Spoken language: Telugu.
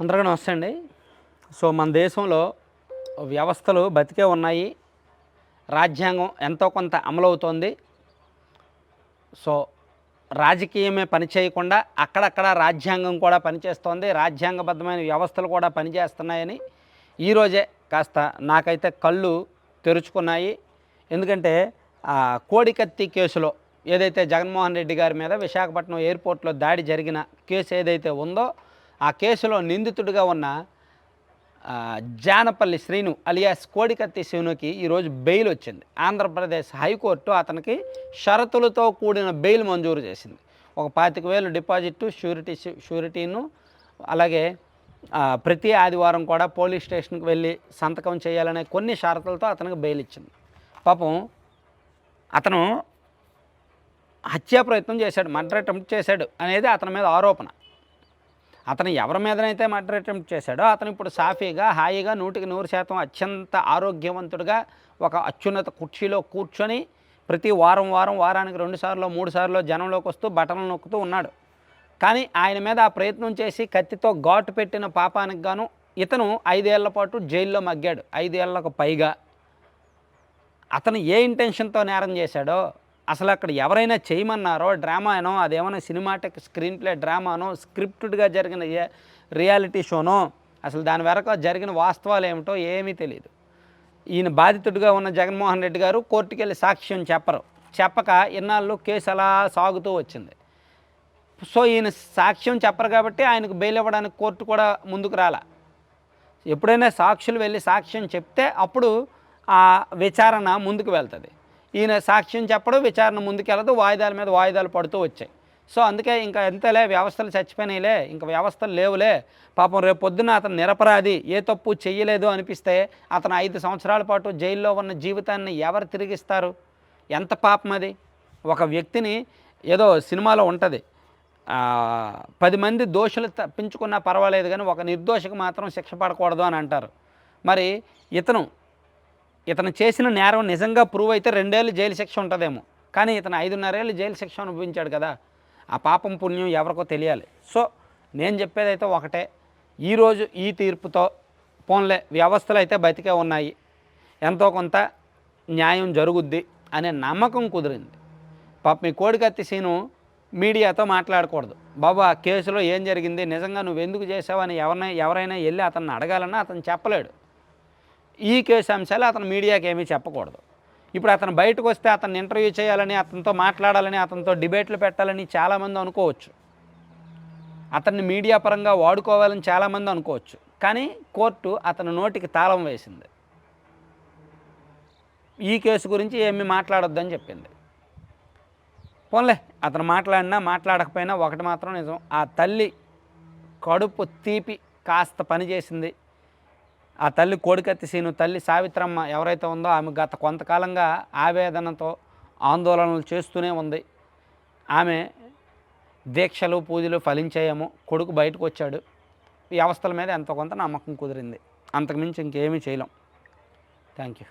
అందరికీ నమస్తే అండి. సో మన దేశంలో వ్యవస్థలు బతికే ఉన్నాయి. రాజ్యాంగం ఎంతో కొంత అమలవుతోంది. సో రాజకీయమే పని చేయకుండా అక్కడక్కడ రాజ్యాంగం కూడా పనిచేస్తోంది. రాజ్యాంగబద్ధమైన వ్యవస్థలు కూడా పనిచేస్తున్నాయని ఈరోజే కాస్త నాకైతే కళ్ళు తెరుచుకున్నాయి. ఎందుకంటే ఆ కోడికత్తి కేసులో ఏదైతే జగన్మోహన్ రెడ్డి గారి మీద విశాఖపట్నం ఎయిర్పోర్ట్లో దాడి జరిగిన కేసు ఏదైతే ఉందో ఆ కేసులో నిందితుడిగా ఉన్న జానపల్లి శ్రీను అలియాస్ కోడికత్తి శివునికి ఈరోజు బెయిల్ వచ్చింది. ఆంధ్రప్రదేశ్ హైకోర్టు అతనికి షరతులతో కూడిన బెయిల్ మంజూరు చేసింది. ఒక పాతిక వేలు డిపాజిట్ షూరిటీ షూరిటీను అలాగే ప్రతి ఆదివారం కూడా పోలీస్ స్టేషన్కి వెళ్ళి సంతకం చేయాలనే కొన్ని షరతులతో అతనికి బెయిల్ ఇచ్చింది. పాపం అతను హత్యా ప్రయత్నం చేశాడు మర్డర్ అటెంప్ట్ చేశాడు అనేది అతని మీద ఆరోపణ. అతను ఎవరి మీదనైతే మర్డర్ అటెంప్ట్ చేశాడో అతను ఇప్పుడు సాఫీగా హాయిగా నూటికి నూరు శాతం అత్యంత ఆరోగ్యవంతుడిగా ఒక అత్యున్నత కుర్చీలో కూర్చొని ప్రతి వారం వారం వారానికి రెండు సార్లు మూడు సార్లు జనంలోకి వస్తూ బటన్లు నొక్కుతూ ఉన్నాడు. కానీ ఆయన మీద ఆ ప్రయత్నం చేసి కత్తితో ఘాటు పెట్టిన పాపానికి గాను ఇతను ఐదేళ్ళ పాటు జైల్లో మగ్గాడు. ఐదేళ్ళకు పైగా. అతను ఏ ఇంటెన్షన్తో నేరం చేశాడో అసలు అక్కడ ఎవరైనా చేయమన్నారో డ్రామానో అదేమైనా సినిమాటిక్ స్క్రీన్ ప్లే డ్రామానో స్క్రిప్టెడ్గా జరిగిన రియాలిటీ షోనో అసలు దాని వెనక జరిగిన వాస్తవాలు ఏమిటో ఏమీ తెలియదు ఈయన బాధితుడిగా ఉన్న జగన్మోహన్ రెడ్డి గారు కోర్టుకు వెళ్ళి సాక్ష్యం చెప్పరు. చెప్పక ఇన్నాళ్ళు కేసు అలా సాగుతూ వచ్చింది. సో ఈయన సాక్ష్యం చెప్పరు కాబట్టి ఆయనకు బెయిల్ ఇవ్వడానికి కోర్టు కూడా ముందుకు రాల. ఎప్పుడైనా సాక్షులు వెళ్ళి సాక్ష్యం చెప్తే అప్పుడు ఆ విచారణ ముందుకు వెళ్తుంది. ఈయన సాక్ష్యం చెప్పడం విచారణ ముందుకెళ్ళదు వాయిదాల మీద వాయిదాలు పడుతూ వచ్చాయి. సో అందుకే ఇంకా ఎంతలే వ్యవస్థలు చచ్చిపోయినాయిలే ఇంకా వ్యవస్థలు లేవులే. పాపం రేపు పొద్దున్న అతను నిరపరాధి ఏ తప్పు చెయ్యలేదు అనిపిస్తే అతను ఐదు సంవత్సరాల పాటు జైల్లో ఉన్న జీవితాన్ని ఎవరు తిరిగిస్తారు? ఎంత పాపం అది? ఒక వ్యక్తిని ఏదో సినిమాలో ఉంటుంది. పది మంది దోషులు తప్పించుకున్నా పర్వాలేదు కానీ ఒక నిర్దోషికి మాత్రం శిక్ష పడకూడదు అని అంటారు. మరి ఇతను ఇతను చేసిన నేరం నిజంగా ప్రూవ్ అయితే రెండేళ్ళు జైలు శిక్ష ఉంటుందేమో. కానీ ఇతను ఐదున్నరేళ్ళు జైలు శిక్ష అనుభవించాడు కదా. ఆ పాపం పుణ్యం ఎవరికో తెలియాలి. సో నేను చెప్పేదైతే ఒకటే. ఈరోజు ఈ తీర్పుతో పోన్లే వ్యవస్థలు అయితే బతికే ఉన్నాయి. ఎంతో కొంత న్యాయం జరుగుద్ది అనే నమ్మకం కుదిరింది. పాప మీ కోడికత్తి సీను మీడియాతో మాట్లాడకూడదు. బాబు ఆ కేసులో ఏం జరిగింది? నిజంగా నువ్వు ఎందుకు చేసావని ఎవరినై ఎవరైనా వెళ్ళి అతన్ని అడగాలన్నా అతను చెప్పలేడు. ఈ కేసు అంశాలు అతను మీడియాకి ఏమీ చెప్పకూడదు. ఇప్పుడు అతను బయటకు వస్తే అతను ఇంటర్వ్యూ చేయాలని అతనితో మాట్లాడాలని అతనితో డిబేట్లు పెట్టాలని చాలామంది అనుకోవచ్చు. అతన్ని మీడియా పరంగా వాడుకోవాలని చాలామంది అనుకోవచ్చు. కానీ కోర్టు అతని నోటికి తాళం వేసింది. ఈ కేసు గురించి ఏమి మాట్లాడొద్దని చెప్పింది. పోన్లే అతను మాట్లాడినా మాట్లాడకపోయినా ఒకటి మాత్రం నిజం. ఆ తల్లి కడుపు తీపి కాస్త పనిచేసింది. ఆ తల్లి కోడికత్తి సీను తల్లి సావిత్రమ్మ ఎవరైతే ఉందో ఆమె గత కొంతకాలంగా ఆవేదనతో ఆందోళనలు చేస్తూనే ఉంది. ఆమె దీక్షలు పూజలు ఫలించాయేమో కొడుకు బయటకు వచ్చాడు. వ్యవస్థల మీద ఎంతో కొంత నమ్మకం కుదిరింది. అంతకుమించి ఇంకేమీ చేయలేం. Thank you